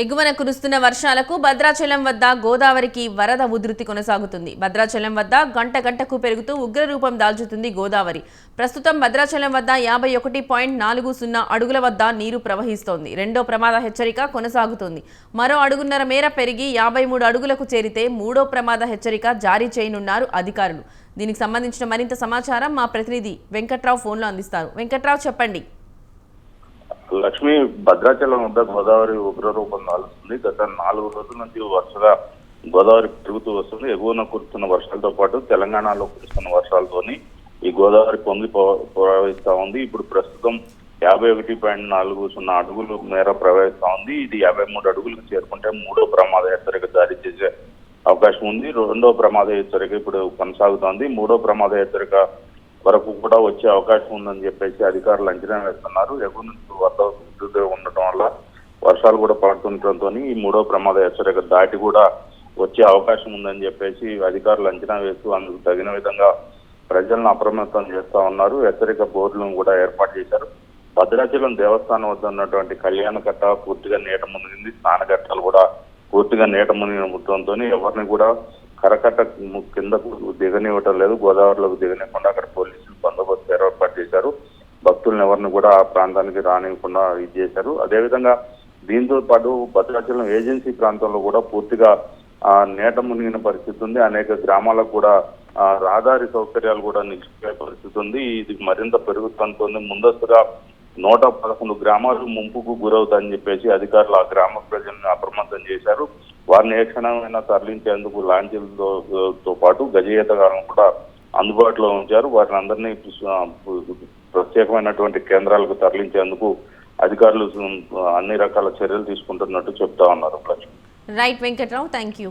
ఎగువన కురుస్తున్న వర్షాలకు భద్రాచలం వద్ద గోదావరికి వరద ఉధృతి కొనసాగుతుంది. భద్రాచలం వద్ద గంట గంటకు పెరుగుతూ ఉగ్రరూపం దాల్చుతుంది గోదావరి. ప్రస్తుతం భద్రాచలం వద్ద యాభై ఒకటి పాయింట్ నాలుగు సున్నా అడుగుల వద్ద నీరు ప్రవహిస్తోంది. రెండో ప్రమాద హెచ్చరిక కొనసాగుతుంది. మరో అడుగున్నర మేర పెరిగి యాభై మూడు అడుగులకు చేరితే మూడో ప్రమాద హెచ్చరిక జారీ చేయనున్నారు అధికారులు. దీనికి సంబంధించిన మరింత సమాచారం మా ప్రతినిధి వెంకట్రావు ఫోన్లో అందిస్తారు. వెంకట్రావు చెప్పండి. లక్ష్మి భద్రాచలం వద్ద గోదావరి ఉగ్రరూపం దాల్చుతుంది గత నాలుగు రోజుల నుంచి వరుసగా గోదావరి పెరుగుతూ వస్తుంది. ఎగువన కురుస్తున్న వర్షాలతో పాటు తెలంగాణలో కురుస్తున్న వర్షాలతోని ఈ గోదావరి పొంగి ప్రవహిస్తా ఉంది. ఇప్పుడు ప్రస్తుతం యాభై ఒకటి పాయింట్ నాలుగు సున్నా అడుగులు మేర ప్రవహిస్తా ఉంది. ఇది యాభై మూడు అడుగులకు చేరుకుంటే మూడో ప్రమాద హెచ్చరిక జారీ చేసే అవకాశం ఉంది. రెండో ప్రమాద హెచ్చరిక ఇప్పుడు కొనసాగుతోంది. మూడో ప్రమాద హెచ్చరిక వరకు కూడా వచ్చే అవకాశం ఉందని చెప్పేసి అధికారులు అంచనా వేస్తున్నారు. ఎగువ నుంచి వరద ఉండటం వల్ల వర్షాలు కూడా పడుతుండటంతో ఈ మూడో ప్రమాద హెచ్చరిక దాటి కూడా వచ్చే అవకాశం ఉందని చెప్పేసి అధికారులు అంచనా వేస్తూ అందుకు తగిన విధంగా ప్రజలను అప్రమత్తం చేస్తా ఉన్నారు. హెచ్చరిక బోర్డులను కూడా ఏర్పాటు చేశారు. భద్రాచలం దేవస్థానం వద్ద ఉన్నటువంటి కళ్యాణకట్ట పూర్తిగా నీట మునిగింది. స్నానఘట్టాలు కూడా పూర్తిగా నీట మునిగినతో ఎవరిని కూడా కరకట్ట కిందకు దిగనివ్వటం లేదు. గోదావరిలోకి దిగనివ్వకుండా అక్కడ పోలీసు బందోబస్తు ఏర్పాటు చేశారు భక్తులను ఎవరిని కూడా ఆ ప్రాంతానికి రానివ్వకుండా ఇది చేశారు. అదేవిధంగా దీంతో పాటు భద్రాచలం ఏజెన్సీ ప్రాంతంలో కూడా పూర్తిగా నేట మునిగిన పరిస్థితి ఉంది. అనేక గ్రామాలకు కూడా రహదారి సౌకర్యాలు కూడా నిలిచిపోయే పరిస్థితి ఉంది. ఇది మరింత పెరుగుతుంది ముందస్తుగా నూట పదకొండు గ్రామాలు ముంపుకు గురవుతాయని చెప్పేసి అధికారులు ఆ గ్రామ ప్రజలను అప్రమత్తం చేశారు. వారిని ఏ క్షణమైనా తరలించేందుకు లాంచీలతో పాటు గజయితగాలను కూడా అందుబాటులో ఉంచారు. వారిని అందరినీ ప్రత్యేకమైనటువంటి కేంద్రాలకు తరలించేందుకు అధికారులు అన్ని రకాల చర్యలు తీసుకుంటున్నట్టు చెప్తా ఉన్నారు రైట్ వెంకట్రావు థ్యాంక్ యూ